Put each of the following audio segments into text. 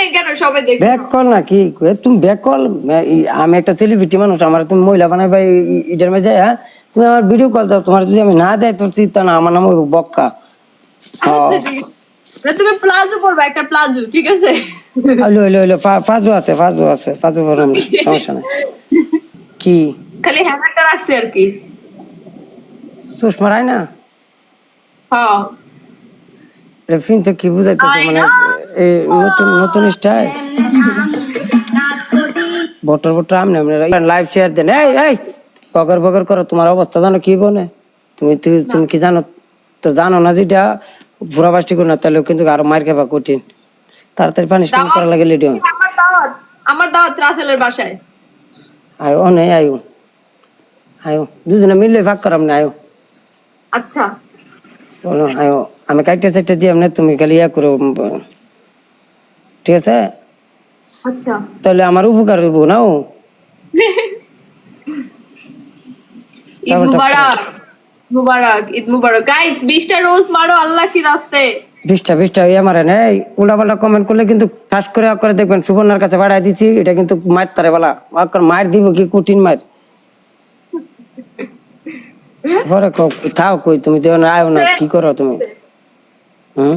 নেই কেন সবাই দেখবে ব্যাক কল না কি? তুমি ব্যাক কল? আমি একটা সেলিব্রিটি মানুষ আমার তুমি মহিলা বানাই ভাই ইটার মধ্যে হ্যাঁ? তুমি আমার ভিডিও কল দাও তোমার যদি আমি না দেয় তোর চিন্তা না আমার নাম বক্কা। আচ্ছা, ঠিক আছে। না, তুমি প্লাজো পরবে একটা প্লাজো ঠিক আছে? হইল হইল ফা- ফাজু আছে ফাজু আছে ফাজু না, সমস্যা নাই। কি? খালি হ্যাঙ্গারটা রাখছি আর কি। সুষমা রায় না? হ্যাঁ ফিন তো কি বুঝাইতেছে মানে এই নতুন নতুন স্টাইল। বটর বটর আমনে আমনে লাইভ শেয়ার দেন। এই এই বগর বগর করো তোমার অবস্থা জানো কি বনে? তুমি তুমি- তুমি কি জানো? তো জানো না যেটা ভুরা বাস্টি করো না তাহলে কিন্তু আরও মার খাবা কঠিন। তাড়াতাড়ি পানিশমেন্ট করা লাগে লিডিও। আমার দাওয়াত? আমার দাওয়াত রাসেলের বাসায়। আয়ো নেই আয়ো। আয়ো দুজনে মিললে ভাগ করাম না আয়ো। আচ্ছা। বলো আয়ো আমি কাইটে চাইটে দিয়াম না তুমি খালি ইয়া করো ঠিক আছে? আচ্ছা। তাহলে আমার উপকার হইব না ও ঈদ মুবারক। মুবারক ঈদ মুবারক। গাইস বিশটা রোজ মারো আল্লাহ কি রাস্তে। বিশটা বিশটা ইয়ে মারে নেই উল্টা পাল্টা কমেন্ট করলে কিন্তু ফাঁস করে করে দেখবেন সুবর্ণার কাছে বাড়াই দিছি এটা কিন্তু মার তারে বলা। ওকে মার দিব কি কঠিন মার পরে কও, থাও কই তুমি দেও না আয়ো না কি করো তুমি? হুম?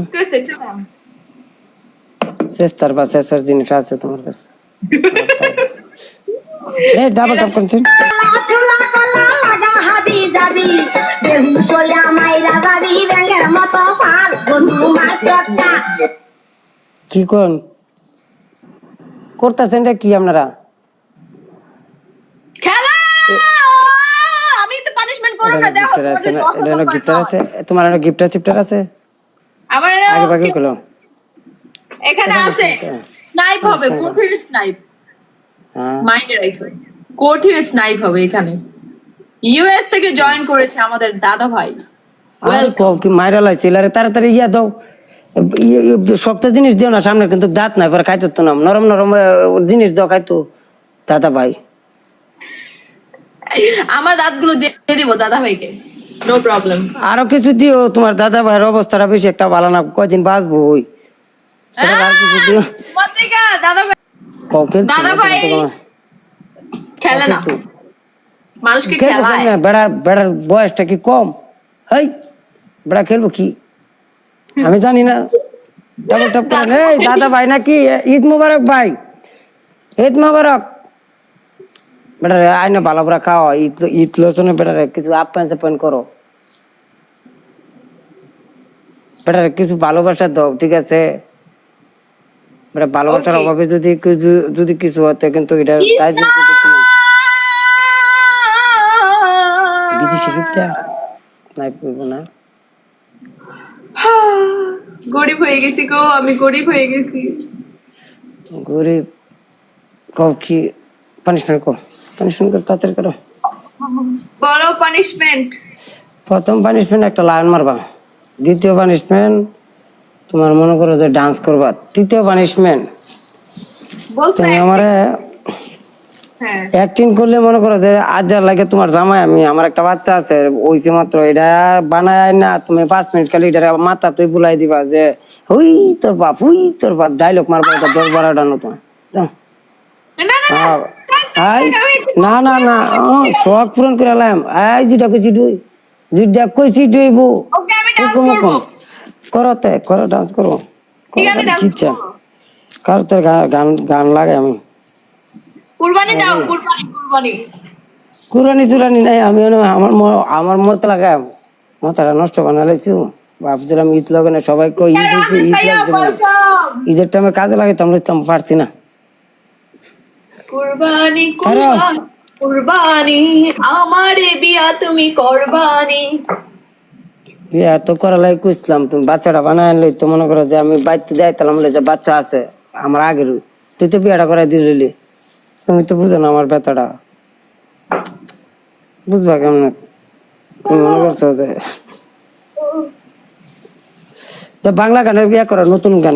করছে শেষ তার বা শেষের জিনিস আছে তোমার কাছে। এই ডাবল টাপ করছেন। কি কোন? করতেছেন কি আপনারা? খেলা! তোমার গিফটার চিফটার আছে আগে বাকি গুলো এখানে আছে। স্নাইপ হবে কোঠির স্নাইপ হ্যাঁ। মাইন্ডে রাখো কোঠির স্নাইপ হবে এখানে। ইউএস থেকে জয়েন করেছে আমাদের দাদা ভাই। আর কও কি মাইরা লাইছে? তাড়াতাড়ি ইয়া দাও। ইয়ে- ইয়ে শক্ত জিনিস দিও না সামনে কিন্তু দাঁত নাই পরে খাইতো তো না নরম নরম জিনিস দাও খাইতো দাদা ভাই। আমার দাঁতগুলো দিয়ে দিব দাদা ভাইকে। নো প্রবলেম আরও কিছু দিও তোমার দাদা ভাইয়ের অবস্থাটা বেশি একটা ভালো না কয়দিন বাঁচবো ওই এটা আর কিছু দিও মতিকা দাদা ভাই। কও খেলতে দাদা না, ভাই। তোমার- খেলে না। মানুষকে খেলায়। বেড়ার বেড়ার বয়সটা কি কম? হেই বেড়া খেলব কি? আমি জানি না। ডাবল টপ করে এই দাদা ভাই নাকি? ঈদ মুবারক ভাই। ঈদ মুবারক। বেটা রে আইনে ভালো করে খাও। ঈদ ঈদ লোচনে বেটা রে কিছু আপ্যায়ন সাপ্যায়ন করো। বেটা কিছু ভালোবাসা দাও ঠিক আছে? বেটা ভালোবাসার অভাবে যদি যদি কিছু হতে কিন্তু এটা তাই বিদেশি গিফটটা করব না। গরিব হয়ে গেছি গো আমি গরিব হয়ে গেছি। গরিব কও কি পানিশমেন্ট কর পানিশমেন্ট কর তাড়াতাড়ি করো। বড় পানিশমেন্ট প্রথম পানিশমেন্ট একটা লাইন মারবা। দ্বিতীয় পানিশমেন্ট তোমার মনে করো যে ডান্স করবা তৃতীয় পানিশমেন্ট তুমি আমারে অ্যাক্টিং করলে মনে করো যে আজ যা লাগে তোমার জামাই আমি আমার একটা বাচ্চা আছে ওইসে মাত্র এটা বানায় না তুমি পাঁচ মিনিট খালি এটা মাথা তুই বুলাই দিবা যে হুই তোর বাপ হুই তোর বাপ ডায়লগ মারবা এটা দশ বারোটা নতুন। না না না আই না না না আহ, শখ পূরণ করে এলাম। আই যেটা কইছি তুই যেটা কইছি তুই বউ। করো তে করো ডান্স করো ইচ্ছা। কার তোর গান গান লাগে আমি। কুরবানি দাও কুরবানি কুরবানি। কুরানি চুরানি নাই আমি আমার আমার মত লাগে মাথাটা নষ্ট বানালাইছু ভাবছিলাম ঈদ লগনে সবাই কই ঈদ হইছে, ঈদ ঈদের টাইমে কাজে লাগাইতাম লইতাম পারছি না। কুরবানি কুরবানি কুরবানি আমারে বিয়া তুমি করবানি। বিয়া তো করা লাগে তুমি বাচ্চাটা বানায় লই তো মনে করো যে আমি যাইতালাম বলে যে বাচ্চা আছে, আমার আগের, তুই তো বিয়াটা করাই দিলি তুমি তো বুঝো না আমার ব্যথাটা। বুঝবা কেমন? তুমি মনে করছ যে বাংলা গানের বিয়া করো, নতুন গানে।